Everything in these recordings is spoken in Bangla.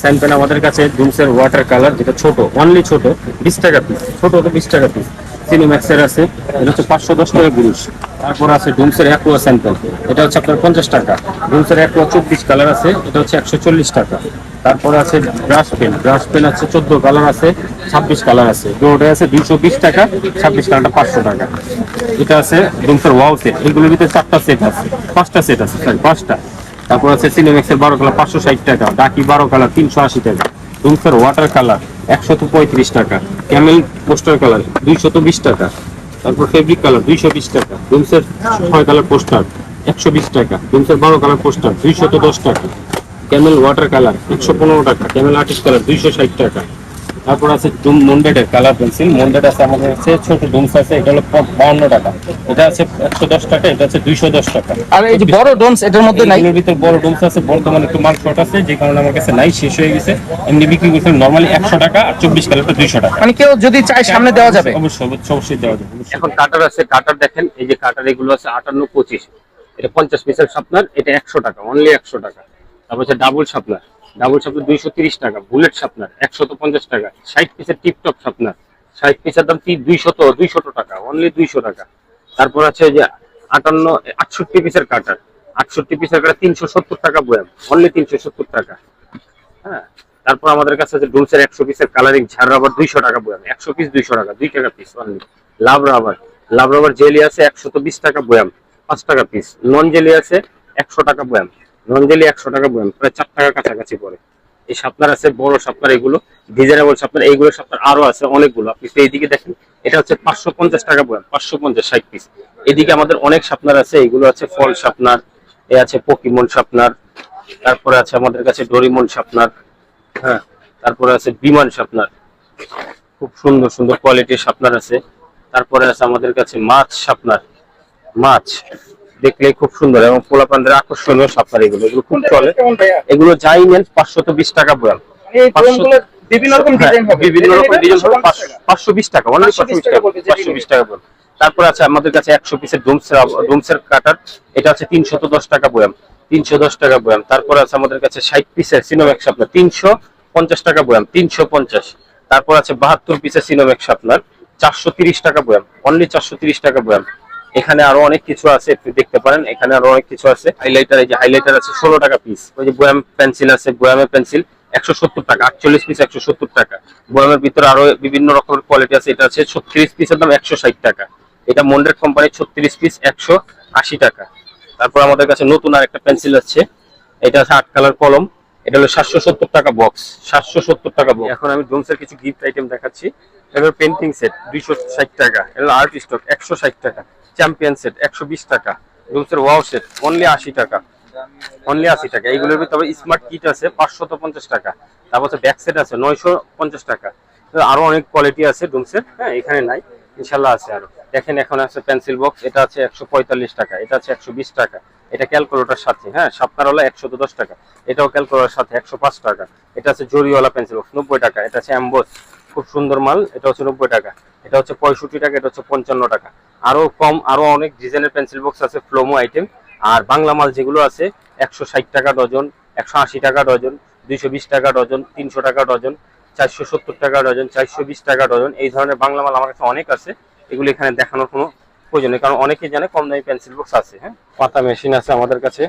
স্যান আমাদের কাছে ডুমসের ওয়াটার কালার যেটা ছোট অনলি ছোট, বিশ টাকা পিস ছোট তো বিশ টাকা পিস সিনোম্যাক্সের আছে, এটা হচ্ছে পাঁচশো দশ টাকা গুরুষ তারপর আছে ডুমসের অ্যাকুয়া স্যাম্পল এটা হচ্ছে আপনার পঞ্চাশ টাকা। ডুমসের অ্যাকুয়া চব্বিশ কালার আছে, এটা হচ্ছে একশো চল্লিশ টাকা। তারপরে আছে ব্রাশ পেন ব্রাশ পেন আছে চোদ্দ কালার আছে, ছাব্বিশ কালার আছে। দুটোটা আছে দুইশো বিশ টাকা, ছাব্বিশ কালারটা পাঁচশো টাকা। এটা আছে ডুমসের ওয়াও সেট এগুলোর ভিতরে চারটা সেট আছে, পাঁচটা সেট আছে সরি পাঁচটা। তারপর আছে সিনেমেক্সের বারো কালার পাঁচশো ষাট টাকা ডাকি বারো কালার তিনশো আশি টাকা। ডুমসের ওয়াটার কালার একশত পঁয়ত্রিশ টাকা। ক্যামেল পোস্টার কালার দুইশত বিশ টাকা। তারপর ফেব্রিক কালার দুইশো বিশ টাকা। ডুমসের ছয় কালার পোস্টার একশো বিশ টাকা। ডুমসের বারো কালার পোস্টার দুইশত দশ টাকা। ক্যামেল ওয়াটার কালার একশো পনেরো টাকা। ক্যামেল আর্টিস্ট কালার দুইশো ষাট টাকা। তারপর আছে ডুম মন্ডেটের কালার পেন্সিল মন্ডেট আছে আমাদের কাছে ছোট ডুমস আছে এটা হলো বাউন্ন টাকা। এটা আছে একশো দশ টাকা এটা আছে দুইশো দশ টাকা। আর এই যে বড় ডোমস এটার মধ্যে নাই? এগুলোর ভিতর বড় ডোমস আছে বর্তমানে একটু মাল শর্ট আছে যে কারণে আমার কাছে নাই শেষ হয়ে গেছে। এমনি বিক্রি করতে নর্মালি একশো টাকা আর চব্বিশ কালারটা দুইশো টাকা। মানে কেউ যদি চায় সামনে দেওয়া যাবে। অবশ্যই অবশ্যই অবশ্যই দেওয়া যাবে এখন কাটার আছে কাটার দেখেন এই যে কাটার এগুলো আছে আটান্ন পঁচিশ। এটা পঞ্চাশ পিসের শার্পনার এটা একশো টাকা অনলি একশো টাকা। তারপর হচ্ছে ডাবল শার্পনার ডাবল শার্পনার দুইশো তিরিশ টাকা বুলেট শার্পনার একশত পঞ্চাশ টাকা ষাট পিসের টিপটপ শার্পনার ষাট পিসের দাম দুইশত দুইশত টাকা অনলি দুইশো টাকা। তারপর আছে যে আটান্ন, আটষট্টি পিসের কাটার আটষট্টি পিসের কাটা তিনশো সত্তর টাকা বয়াম অনলি তিনশো সত্তর টাকা। হ্যাঁ তারপর আমাদের কাছে আছে ডুলসের একশো পিসের কালারিং ঝাড় রাবার দুইশো টাকা বয়াম, একশো পিস দুইশো টাকা, দুই টাকা piece only love rubber love rubber jelly আছে একশো বিশ টাকা বয়াম, পাঁচ টাকা পিস নন জেলি আছে একশো টাকা বয়াম। নন জেলি একশো টাকা বয়াম প্রায় চার টাকার কাছাকাছি পড়ে। এই সাপনার আছে, বড় সাপনার এগুলো, ডিজাইনেবল সাপনার এইগুলো সাপনার আরও আছে, অনেকগুলো। আপনি তো এইদিকে দেখেন, এটা হচ্ছে পাঁচশো পঞ্চাশ টাকা বয়াম পাঁচশো পঞ্চাশ ষাট পিস এদিকে আমাদের অনেক সাপনার আছে, এগুলো আছে ফল সাপনার এ আছে পকিমন সাপনার তারপরে আছে আমাদের কাছে ডোরিমন সাপনার হ্যাঁ তারপরে আছে বিমান সাপনার খুব সুন্দর সুন্দর কোয়ালিটির সাপনার আছে। তারপরে আছে আমাদের কাছে মাছ সাপনার মাছ। দেখলে খুব সুন্দর এবং পোলাপানদের আকর্ষণীয় সাপনার এগুলো। এগুলো খুব চলে। এগুলো যাই নেন পাঁচশত বিশ টাকা বয়াম বিভিন্ন রকম হ্যাঁ, ডিজাইন হবে। বিভিন্ন রকম ডিজাইন হবে। পাঁচশো বিশ টাকা অনলি পাঁচশো বিশ টাকা পাঁচশো বিশ টাকা তারপর আছে আমাদের কাছে একশো পিসের ডোমসের ডোমসের কাটার এটা আছে তিনশত দশ টাকা বয়াম তিনশো দশ টাকা বয়াম তারপর আছে আমাদের কাছে ষাট পিসের সিনোম্যাক্স আপনার। তিনশো পঞ্চাশ টাকা বয়াম তিনশো পঞ্চাশ। তারপর আছে বাহাত্তর পিসের সিনোম্যাক্স আপনার। চারশো তিরিশ টাকা বয়াম অনলি চারশো তিরিশ টাকা বয়াম এখানে আরও অনেক কিছু আছে আপনি দেখতে পারেন। এখানে আরও অনেক কিছু আছে। হাইলাইটার এই যে হাইলাইটার আছে, ষোলো টাকা পিস ওই যে বয়াম পেন্সিল আছে বয়ামের পেন্সিল একশো সত্তর টাকা, আটচল্লিশ পিস একশো সত্তর টাকা। বয়ামের ভিতরে আরও বিভিন্ন রকমের কোয়ালিটি আছে, এটা আছে ছত্রিশ পিসের দাম একশো ষাট টাকা। এটা মন্ডের কোম্পানির ছত্রিশ পিস একশো আশি টাকা। তারপর আমাদের কাছে নতুন আর একটা পেন্সিল আছে। এটা আছে আট কালার কলম। এটা হলো সাতশো সত্তর টাকা বক্স সাতশো সত্তর টাকা বক্স এখন আমি ডোমসের কিছু গিফট আইটেম দেখাচ্ছি। এটা পেন্টিং সেট দুইশো ষাট টাকা। এটা আর্ট স্টক একশো ষাট টাকা। চ্যাম্পিয়ন সেট একশো বিশ টাকা। ডোমসের ওয়াও সেট অনলি আশি টাকা। অনলি আশি টাকা। এইগুলোর ভিতরে স্মার্ট কিট আছে পাঁচশত পঞ্চাশ টাকা। তারপর ব্যাক সেট আছে, নয়শো পঞ্চাশ টাকা। আরও অনেক কোয়ালিটি আছে ডুমসের হ্যাঁ এখানে নাই। ইনশাল্লাহ আছে আরও। দেখেন, এখন আছে পেন্সিল বক্স এটা আছে একশো পঁয়তাল্লিশ টাকা, এটা আছে একশো বিশ টাকা। এটা ক্যালকুলেটার সাথে হ্যাঁ সাপনার হলো একশো দশ টাকা। এটাও ক্যালকুলেটার সাথে একশো পাঁচ টাকা। এটা আছে জরিওয়ালা পেন্সিল বক্স নব্বই টাকা। এটা আছে অ্যাম্বোস খুব সুন্দর মাল, এটা হচ্ছে নব্বই টাকা। এটা হচ্ছে পঁয়ষট্টি টাকা, এটা হচ্ছে পঞ্চান্ন টাকা। আরও কম আরও অনেক ডিজাইনের পেন্সিল বক্স আছে ফ্লোমো আইটেম আর বাংলা মাল যেগুলো আছে, একশো ষাট টাকা ডজন, একশো আশি টাকা ডজন, দুইশো বিশ টাকা ডজন, তিনশো টাকা ডজন, চারশো সত্তর টাকা ডজন, চারশো বিশ টাকা ডজন, এই ধরনের বাংলা মাল আমার কাছে অনেক আছে। এগুলো এখানে দেখানোর কোনো প্রয়োজন নেই কারণ অনেকেই জানে কম দামি পেন্সিল বক্স আছে হ্যাঁ? পাতা মেশিন আছে আমাদের কাছে।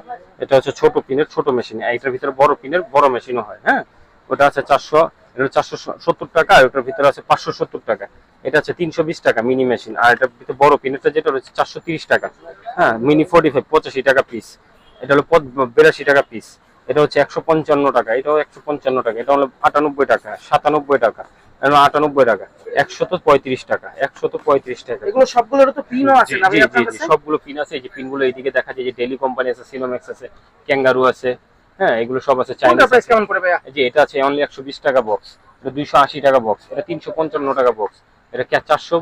এটা হচ্ছে ছোট পিনের ছোট মেশিন এটার ভিতরে বড় পিনের বড় মেশিনও হয় হ্যাঁ? ওটা আছে চারশো, এটা চারশো সত্তর টাকা, আর ওটার ভিতরে আছে পাঁচশো সত্তর টাকা। এটা আছে তিনশো বিশ টাকা মিনি মেশিন আর এটার ভিতরে বড় পিনেরটা যেটা রয়েছে চারশো তিরিশ টাকা হ্যাঁ? মিনি ফোর্টি ফাইভ পঁচাশি টাকা পিস এটা হলো বিরাশি টাকা পিস এটা হচ্ছে একশো পঞ্চান্ন টাকা। এটাও একশো পঞ্চান্ন টাকা। এটা হলো আটানব্বই টাকা, সাতানব্বই টাকা। আটানব্বই টাকা। একশত পঁয়ত্রিশ টাকা একশত পঁয়ত্রিশ টাকা। এগুলো সবগুলোর তো পিনও আছে জি, জি, জি, জি, সবগুলো পিন আছে। এই যে পিনগুলো এইদিকে দেখা যায় যে ডেলি কোম্পানি আছে সিনোম্যাক্স আছে ক্যাঙ্গারু আছে হ্যাঁ এগুলো সব আছে চাইনিজ প্রাইস কেমন ভাইয়া? এই এটা আছে অনলি একশো বিশ টাকা বক্স এটা দুইশো আশি টাকা বক্স এটা তিনশো পঞ্চান্ন টাকা বক্স এটা চারশো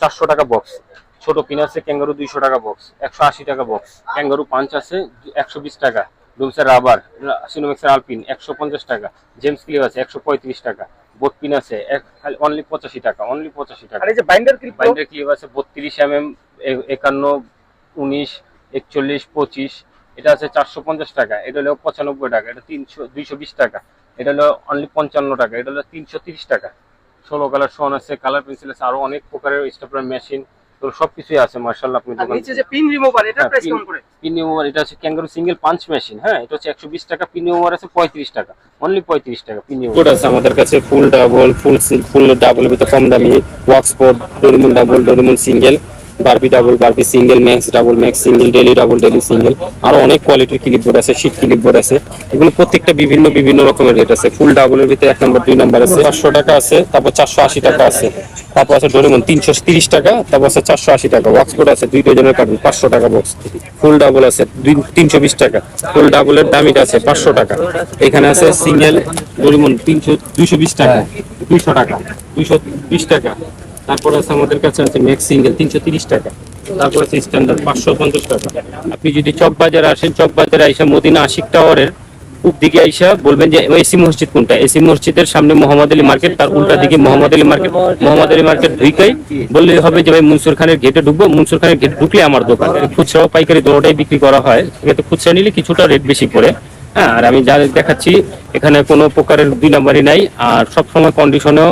চারশো টাকা বক্স ছোট পিন আছে ক্যাঙ্গারু দুইশো টাকা বক্স একশো আশি টাকা বক্স ক্যাঙ্গারু পাঞ্চ আছে একশো বিশ টাকা ডুমসের রাবার সিনোমিক্সের আলপিন একশো পঞ্চাশ টাকা জেমস ক্লিপ আছে একশো পঁয়ত্রিশ টাকা বোট পিন আছে অনলি পঁচাশি টাকা অনলি পঁচাশি টাকা। আর এই যে বাইন্ডার ক্লিপ বাইন্ডার ক্লিপ আছে বত্রিশ এম এম একান্ন উনিশ একচল্লিশ পঁচিশ এটা আছে চারশো পঞ্চাশ টাকা এটা হলো পঁচানব্বই টাকা এটা তিনশো দুইশো বিশ টাকা এটা হলো অনলি পঞ্চান্ন টাকা এটা হলো তিনশো তিরিশ টাকা। ষোলো কালার শোন আছে কালার পেন্সিল আছে আরও অনেক প্রকারের স্টেপলার মেশিন তো সবকিছুই আছে মার্শাল্লাহ আপনি দোকান নিচে যে পিন রিমুভার এটা হ্যাঁ, প্রাইস pin- করে? পিন ওভার এটা হচ্ছে ক্যাঙ্গারু সিঙ্গেল পাঞ্চ মেশিন হ্যাঁ এটা হচ্ছে একশো বিশ টাকা পিন ওভার আছে পঁয়ত্রিশ টাকা অনলি পঁয়ত্রিশ টাকা পিন আছে আমাদের কাছে ফুল ডাবল ফুল ফুল ডাবল কম দামি ওয়াক্সপোর্ট Doraemon double Doraemon single Barbie double Barbie single Max double Max single Deli double Deli single আরও অনেক কোয়ালিটির ক্লিপ বোর্ড আছে শীট ক্লিপ বোর্ড আছে। এগুলো প্রত্যেকটা বিভিন্ন বিভিন্ন রকমের রেট আছে। ফুল ডাবলের ভিতরে এক নম্বর দুই নম্বর আছে। পাঁচশো টাকা আছে, তারপর চারশো আশি টাকা আছে। তারপর আছে ডোরেমন তিনশো তিরিশ টাকা, তারপর আছে চারশো আশি টাকা। ওয়াক্সপোর্ট আছে, দুই ডজনের কার্টুন পাঁচশো টাকা বক্স ফুল ডাবল আছে, দুই, তিনশো বিশ টাকা। ফুল ডাবলের দামিটা আছে, পাঁচশো টাকা। এখানে আছে সিঙ্গেল ডোরেমন তিনশো, দুইশো বিশ টাকা। দুইশো টাকা, দুইশো বিশ টাকা। তারপর আছে আমাদের কাছে আছে ম্যাক্স সিঙ্গেল তিনশো তিরিশ টাকা। তারপর আছে স্ট্যান্ডার্ড পাঁচশো পঞ্চাশ টাকা। আপনি যদি চক বাজারে আসেন, চক বাজারে আইসা মদিনা আশিক টাওয়ারের পূব দিকে আইসা বলবেন যে এসি মসজিদ কোনটা? এসি মসজিদের সামনে মোহাম্মদ আলী মার্কেট, তার উল্টা দিকে মোহাম্মদ আলী মার্কেট। মোহাম্মদ আলী মার্কেট ঢুকাই বললে হবে যে ভাই মনসুর খানের গেটে ঢুকবো, মনসুর খানের গেট ঢুকলে আমার দোকান। খুচরা পাইকারি দুটোটাই বিক্রি করা হয়। সেক্ষেত্রে খুচরা নিলে কিছুটা রেট বেশি পড়ে। হ্যাঁ আর আমি যা দেখাচ্ছি, এখানে কোনো প্রকারের দুই নাম্বারই নাই। আর সবসময় কন্ডিশনেও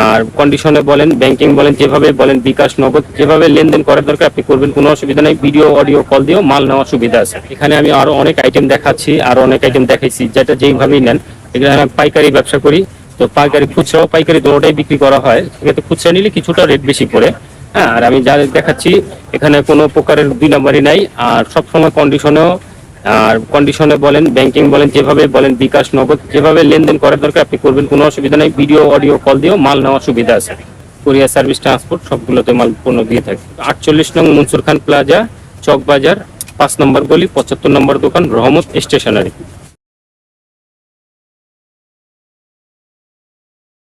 আর কন্ডিশনে বলেন ব্যাংকিং বলেন, যেভাবে বলেন, বিকাশ, নগদ, যেভাবে লেনদেন করার দরকার, আপনি করবেন, কোনো অসুবিধা নেই। ভিডিও অডিও কল দিয়েও মাল নেওয়ার সুবিধা আছে। এখানে আমি আরও অনেক আইটেম দেখাচ্ছি, আর অনেক আইটেম দেখাইছি, যেটা যেইভাবেই নেন। এখানে আমি পাইকারি ব্যবসা করি। তো পাইকারি খুচরাও পাইকারি দুটোটাই বিক্রি করা হয়। সেক্ষেত্রে খুচরা নিলে কিছুটা রেট বেশি পড়ে। হ্যাঁ আর আমি যা দেখাচ্ছি, এখানে কোনো প্রকারের দুই নাম্বারই নাই। আর সবসময় কন্ডিশনেও আর কন্ডিশনে বলেন ব্যাংকিং বলেন, যেভাবে বলেন, বিকাশ, নগদ, যেভাবে লেনদেন করার দরকার, আপনি করবেন, কোনো অসুবিধা নেই। ভিডিও অডিও কল দিয়েও মাল নেওয়ার সুবিধা আছে। কোরিয়া সার্ভিস ট্রান্সপোর্ট সবগুলোতে মাল পণ্য দিয়ে থাকে। আটচল্লিশ নং মনসুর খান প্লাজা চকবাজার, পাঁচ নম্বর গলি, পঁচাত্তর নম্বর দোকান, রহমত স্টেশনারি